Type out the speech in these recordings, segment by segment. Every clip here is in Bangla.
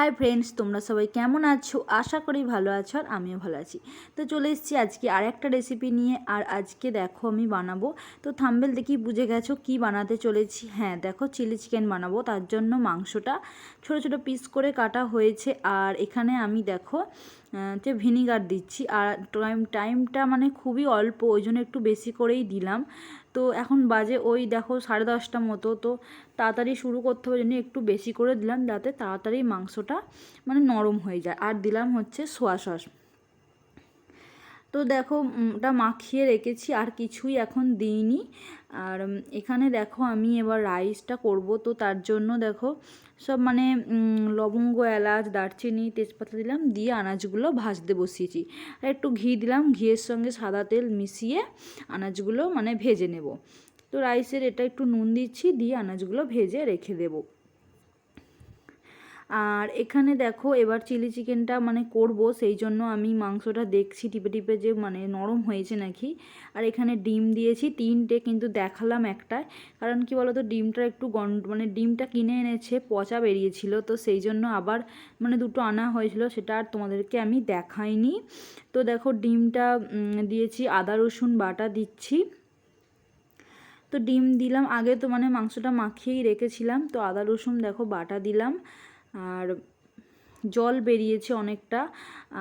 হাই ফ্রেন্ডস তোমরা সবাই কেমন আছো? আশা করি ভালো আছো আর আমিও ভালো আছি। তো চলে এসেছি আজকে আর একটা রেসিপি নিয়ে আর আজকে দেখো আমি বানাবো। তো থাম্বেল দেখি বুঝে গেছো কি বানাতে চলেছি? হ্যাঁ দেখো চিলি চিকেন বানাবো, তার জন্য মাংসটা ছোট ছোট পিস করে কাটা হয়েছে। আর এখানে আমি দেখো যে ভিনিগার দিচ্ছি। আর টাইম টাইমটা মানে খুবই অল্প, ওই জন্য একটু বেশি করেই দিলাম। তো এখন বাজে ওই দেখো সাড়ে দশটা মতো, তো তাড়াতাড়ি শুরু করতে হবে জন্য একটু বেশি করে দিলাম যাতে তাড়াতাড়ি মাংসটা মানে নরম হয়ে যায়। আর দিলাম হচ্ছে সোয়া সস। তো দেখো ওটা মাখিয়ে রেখেছি, আর কিছুই এখন দিইনি। আর এখানে দেখো আমি এবার রাইসটা করব। তো তার জন্য দেখো, সব মানে লবঙ্গ, এলাচ, দারচিনি, তেজপাতা দিলাম, দিয়ে আনাজগুলো ভাজতে বসিয়েছি। আর একটু ঘি দিলাম, ঘিয়ের সঙ্গে সাদা তেল মিশিয়ে আনাজগুলো মানে ভেজে নেব। তো রাইসের এটা একটু নুন দিচ্ছি, দিয়ে আনাজগুলো ভেজে রেখে দেবো। আর এখানে দেখো এবার চিলি চিকেনটা মানে করব, সেই জন্য আমি মাংসটা দেখছি টিপে টিপে যে মানে নরম হয়েছে নাকি। আর এখানে ডিম দিয়েছি, তিনটে কিন্তু দেখালাম একটায়। কারণ কি বলতো, ডিমটা একটু গন মানে ডিমটা কিনে এনেছে, পচা বেরিয়েছিল, তো সেই জন্য আবার মানে দুটো আনা হয়েছিল, সেটা আর তোমাদেরকে আমি দেখাইনি। তো দেখো ডিমটা দিয়েছি, আদা, রসুন, বাটা দিচ্ছি। তো ডিম দিলাম, আগে তো মানে মাংসটা মাখিয়েই রেখেছিলাম, তো আদা, রসুন, দেখো, বাটা দিলাম। আর জল বেরিয়েছে অনেকটা।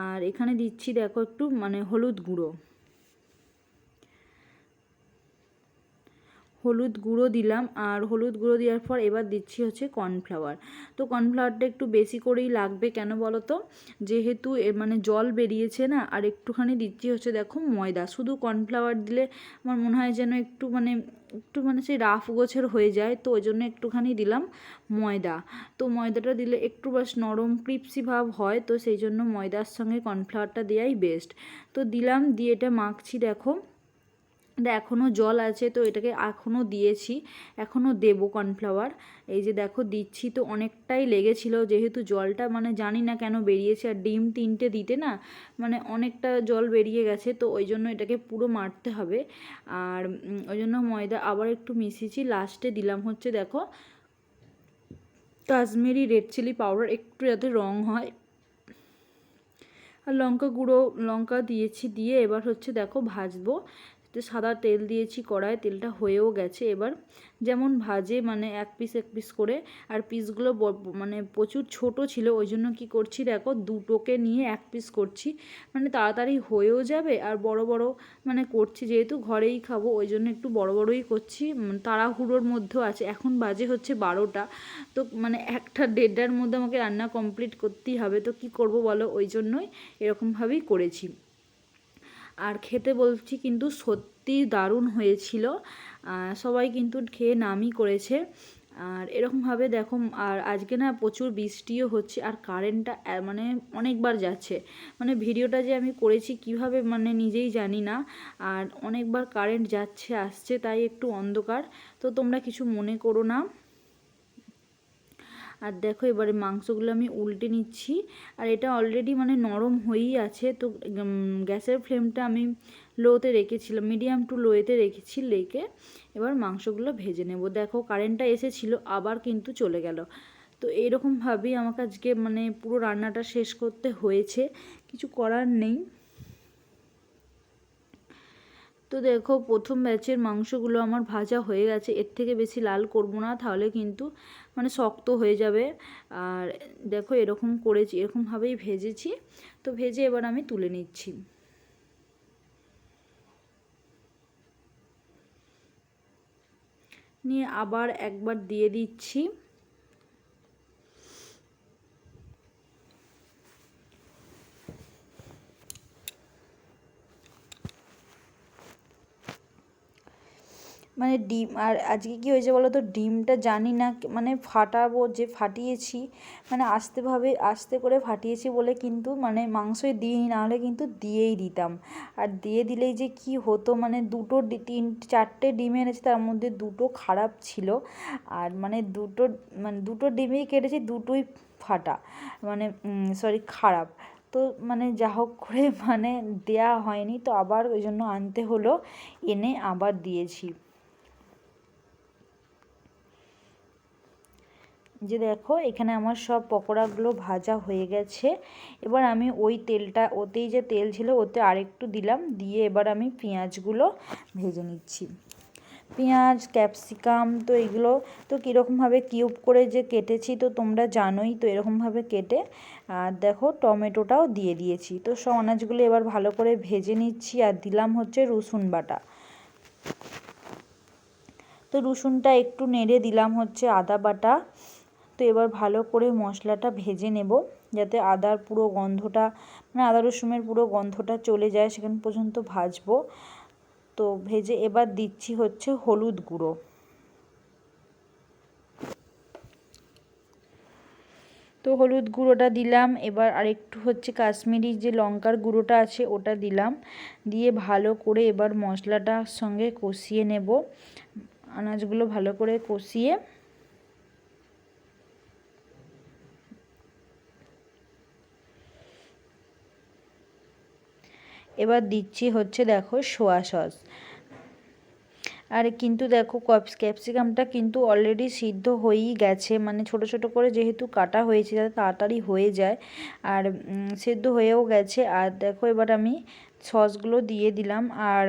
আর এখানে দিচ্ছি দেখো একটু মানে হলুদ গুঁড়ো। হলুদ গুঁড়ো দিলাম আর হলুদ গুঁড়ো দেওয়ার পর এবার দিচ্ছি হচ্ছে কর্নফ্লাওয়ার। তো কর্নফ্লাওয়ারটা একটু বেশি করেই লাগবে কেন বলো তো যেহেতু মানে জল বেরিয়েছে না, আর একটুখানি দিচ্ছি হচ্ছে দেখো ময়দা। শুধু কর্নফ্লাওয়ার দিলে আমার মনে হয় যেন একটু মানে একটু মানে সেই রাফ গোছের হয়ে যায়, তো ওই জন্য একটুখানি দিলাম ময়দা। তো ময়দাটা দিলে একটু বাস নরম ক্রিপসি ভাব হয়, তো সেই জন্য ময়দার সঙ্গে কর্নফ্লাওয়ারটা দেওয়াই বেস্ট। তো দিলাম, দিয়ে এটা মাখছি দেখো। এখনও জল আছে, তো এটাকে এখনও দিয়েছি এখনও দেবো কর্নফ্লাওয়ার এই যে দেখো, দিচ্ছি তো অনেকটাই লেগেছিল, যেহেতু জলটা মানে জানি না কেন বেরিয়েছে, আর ডিম তিনটে দিতে না মানে অনেকটা জল বেরিয়ে গেছে, তো ওই জন্য এটাকে পুরো মারতে হবে। আর ওই জন্য ময়দা আবার একটু মিশিয়েছি লাস্টে দিলাম হচ্ছে দেখো কাশ্মীরি রেড চিলি পাউডার একটু যাতে রং হয়। আর লঙ্কা গুঁড়ো, লঙ্কা দিয়েছি, দিয়ে এবার হচ্ছে দেখো ভাজবো। তো সাদা তেল দিয়েছি কড়ায়, তেলটা হয়েও গেছে। এবার যেমন ভাজে মানে এক পিস এক পিস করে, আর পিসগুলো মানে প্রচুর ছোট ছিল, ওই জন্য কী করছি দেখো, দুটোকে নিয়ে এক পিস করছি। মানে তাড়াতাড়ি হয়েও যাবে, আর বড় বড় মানে করছি, যেহেতু ঘরেই খাব, ওই জন্য একটু বড়, বড়ই করছি। তাড়াহুড়োর মধ্যেও আছে, এখন বাজে হচ্ছে বারোটা। তো মানে একটা দেড়টার মধ্যে আমাকে রান্না কমপ্লিট করতেই হবে, তো কি করব বলো? ওই জন্যই এরকমভাবেই করেছি। আর খেতে বলছি কিন্তু সত্যি দারুণ হয়েছিল। সবাই কিন্তু খেয়ে নামই করেছে। আর এরকমভাবে দেখো, আর আজকে না প্রচুর বৃষ্টিও হচ্ছে আর কারেন্টটা মানে অনেকবার যাচ্ছে। মানে ভিডিওটা যে আমি করেছি কীভাবে মানে নিজেই জানি না। আর অনেকবার কারেন্ট যাচ্ছে, আসছে, তাই একটু অন্ধকার। তো তোমরা কিছু মনে করো না। আর দেখো এবারে মাংসগুলো আমি উল্টে নিচ্ছি। আর এটা অলরেডি মানে নরম হয়েই আছে, তো গ্যাসের ফ্লেমটা আমি লোতে রেখেছিলাম মিডিয়াম টু লোয়েতে রেখেছি রেখে এবার মাংসগুলো ভেজে নেব। দেখো কারেন্টটা এসেছিল, আবার কিন্তু চলে গেল। তো এরকমভাবেই আমাকে আজকে মানে পুরো রান্নাটা শেষ করতে হয়েছে। কিছু করার নেই। তো দেখো, প্রথম ব্যাচের মাংসগুলো আমার ভাজা হয়ে গেছে। এর থেকে বেশি লাল করব না, তাহলে কিন্তু মানে শক্ত হয়ে যাবে। আর দেখো, এরকম করেছি, এরকমভাবেই ভেজেছি। তো ভেজে এবার আমি তুলে নিচ্ছি। নিয়ে আবার একবার দিয়ে দিচ্ছি। মানে ডিম, আর আজকে কী হয়েছে বলো তো? ডিমটা জানি না মানে ফাটাবো, যে ফাটিয়েছি মানে আস্তেভাবে আস্তে করে ফাটিয়েছি বলে কিন্তু মানে মাংসই দিই না হলে কিন্তু দিয়েই দিতাম। আর দিয়ে দিলেই যে কি হতো মানে দুটো তিন, চারটে ডিম এনেছি, তার মধ্যে দুটো খারাপ ছিল। আর মানে দুটো মানে দুটো ডিমেই কেটেছি, দুটোই ফাটা মানে সরি খারাপ। তো মানে যা হোক করে মানে দেয়া হয়নি, তো আবার ওই জন্য আনতে হলো, এনে আবার দিয়েছি। যে দেখো, এখানে আমার সব পকোড়াগুলো ভাজা হয়ে গেছে। এবার আমি ওই তেলটা, ওতেই যে তেল ছিল, ওতে আরেকটু দিলাম। দিয়ে এবার আমি পেঁয়াজগুলো ভেজে নিচ্ছি। পেঁয়াজ, ক্যাপসিকাম তো এগুলো তো কীরকমভাবে কিউব করে যে কেটেছি তো তোমরা জানোই তো এরকমভাবে কেটে। আর দেখো, টমেটোটাও দিয়ে দিয়েছি। তো সব অনাজগুলো এবার ভালো করে ভেজে নিচ্ছি আর দিলাম হচ্ছে রসুন বাটা। তো রসুনটা একটু নেড়ে দিলাম হচ্ছে আদা বাটা। তো এবার ভালো করে মশলাটা ভেজে নেব যাতে আদার পুরো গন্ধটা মানে আদা রসুনের পুরো গন্ধটা চলে যায়, সেখান পর্যন্ত ভাজবো। তো ভেজে এবার দিচ্ছি হচ্ছে হলুদ গুঁড়ো। তো হলুদ গুঁড়োটা দিলাম, এবার আরেকটু হচ্ছে কাশ্মীরি যে লঙ্কার গুঁড়োটা আছে ওটা দিলাম। দিয়ে ভালো করে এবার মশলাটার সঙ্গে কষিয়ে নেব। আনাজগুলো ভালো করে কষিয়ে দিচ্ছি হচ্ছে দেখো সোয়া সস। আর কিন্তু দেখো কপস ক্যাপসিকামটা কিন্তু অলরেডি সিদ্ধ হয়েই গেছে। মানে ছোট ছোট করে যেহেতু কাটা হয়েছে, যাতে তাড়াতাড়ি হয়ে যায়। আর সেদ্ধ হয়েও গেছে। আর দেখো এবার আমি সসগুলো দিয়ে দিলাম। আর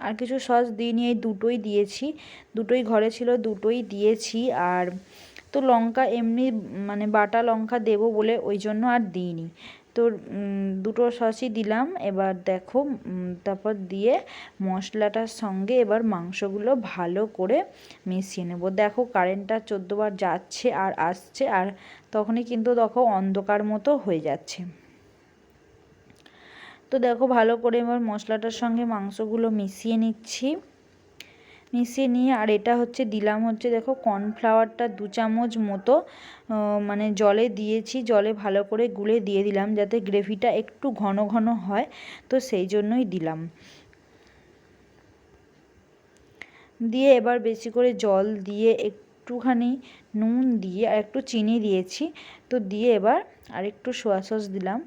আর কিছু সস দিইনি, এই দুটোই দিয়েছি। দুটোই ঘরে ছিল, দুটোই দিয়েছি। আর, তো লঙ্কা এমনি মানে বাটা লঙ্কা দেবো বলে ওই জন্য আর দিইনি। তো দুটো সসই দিলাম। এবার দেখো তারপর দিয়ে মশলাটার সঙ্গে এবার মাংসগুলো ভালো করে মিশিয়ে নেব। দেখো কারেন্টটা চোদ্দোবার যাচ্ছে আর আসছে আর তখনই কিন্তু দেখো অন্ধকার মতো হয়ে যাচ্ছে। তো দেখো ভালো করে এবার মশলাটার সঙ্গে মাংসগুলো মিশিয়ে নিচ্ছি। মিশিয়ে নিয়ে, আর এটা হচ্ছে দিলাম হচ্ছে দেখো কর্নফ্লাওয়ারটা দু চামচ মতো মানে জলে দিয়েছি, জলে ভালো করে গুলে দিয়ে দিলাম যাতে গ্রেভিটা একটু ঘন ঘন হয়, তো সেই জন্যই দিলাম। দিয়ে এবার বেশি করে জল দিয়ে একটুখানি নুন দিয়ে আর একটু চিনি দিয়েছি, তো দিয়ে এবার আর একটু সোয়া সস দিলাম।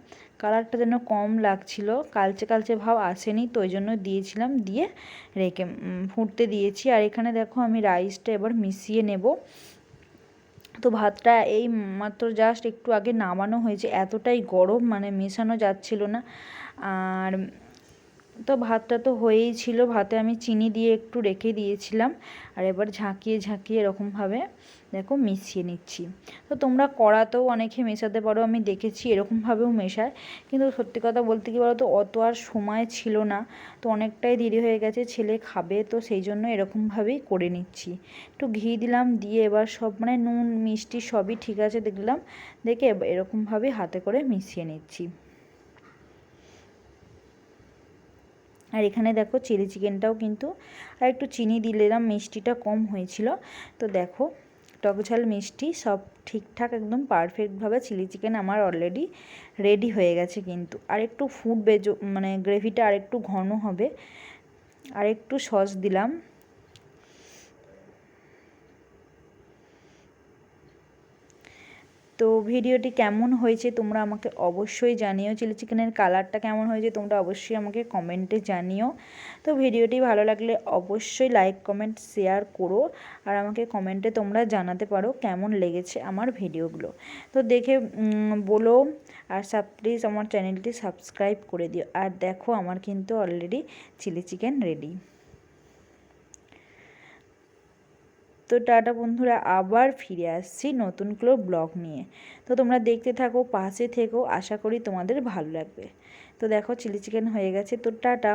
কালারটা যেন কম লাগছিল, কালচে কালচে ভাব আসেনি, তো ওই জন্য দিয়েছিলাম, দিয়ে রেখে ফুটতে দিয়েছি। আর এখানে দেখো আমি রাইসটা এবার মিশিয়ে নেব। তো ভাতটা এই মাত্র জাস্ট একটু আগে নামানো হয়েছে, এতটাই গরম মানে মেশানো যাচ্ছিল না। আর তো ভাতটা তো হয়েই ছিল, ভাতে আমি চিনি দিয়ে একটু রেখে দিয়েছিলাম আর এবার ঝাঁকিয়ে ঝাঁকিয়ে এরকমভাবে দেখো মিশিয়ে নিচ্ছি। তো তোমরা কড়াতেও অনেকে মেশাতে পারো, আমি দেখেছি এরকমভাবেও মেশায়। কিন্তু সত্যি কথা বলতে কি বলো তো অত আর সময় ছিল না। তো অনেকটাই দেরি হয়ে গেছে, ছেলে খাবে তো সেই জন্য এরকমভাবেই করে নিচ্ছি। একটু ঘি দিলাম, দিয়ে এবার সব মানে নুন, মিষ্টি সবই ঠিক আছে দেখলাম। দেখে এরকমভাবে হাতে করে মিশিয়ে নিচ্ছি। আর এখানে দেখো চিলি চিকেনটাও কিন্তু, আর একটু চিনি দিলাম, মিষ্টিটা কম হয়েছিল। তো দেখো, টক ঝাল, মিষ্টি সব ঠিকঠাক একদম পারফেক্টভাবে চিলি চিকেন আমার অলরেডি রেডি হয়ে গেছে কিন্তু। আর একটু ফুটবে মানে গ্রেভিটা আর একটু ঘন হবে। আর একটু সস দিলাম। তো ভিডিওটি কেমন হয়েছে তোমরা আমাকে অবশ্যই জানিও। চিলি চিকেনের কালারটা কেমন হয়েছে তোমরা অবশ্যই আমাকে কমেন্টে জানিও। তো ভিডিওটি ভালো লাগলে অবশ্যই লাইক, কমেন্ট, শেয়ার করো আর আমাকে কমেন্টে তোমরা জানাতে পারো কেমন লেগেছে আমার ভিডিওগুলো। তো দেখে বলো আর সাব, প্লিজ আমার চ্যানেলটি সাবস্ক্রাইব করে দিও। আর দেখো আমার কিন্তু অলরেডি চিলি চিকেন রেডি। তো টাটা বন্ধুরা, আবার ফিরে আসছি নতুন কোনো ব্লগ নিয়ে। তো তোমরা দেখতে থাকো, পাশে থেকো, আশা করি তোমাদের ভালো লাগবে। তো দেখো, চিলি চিকেন হয়ে গেছে, তো টাটা।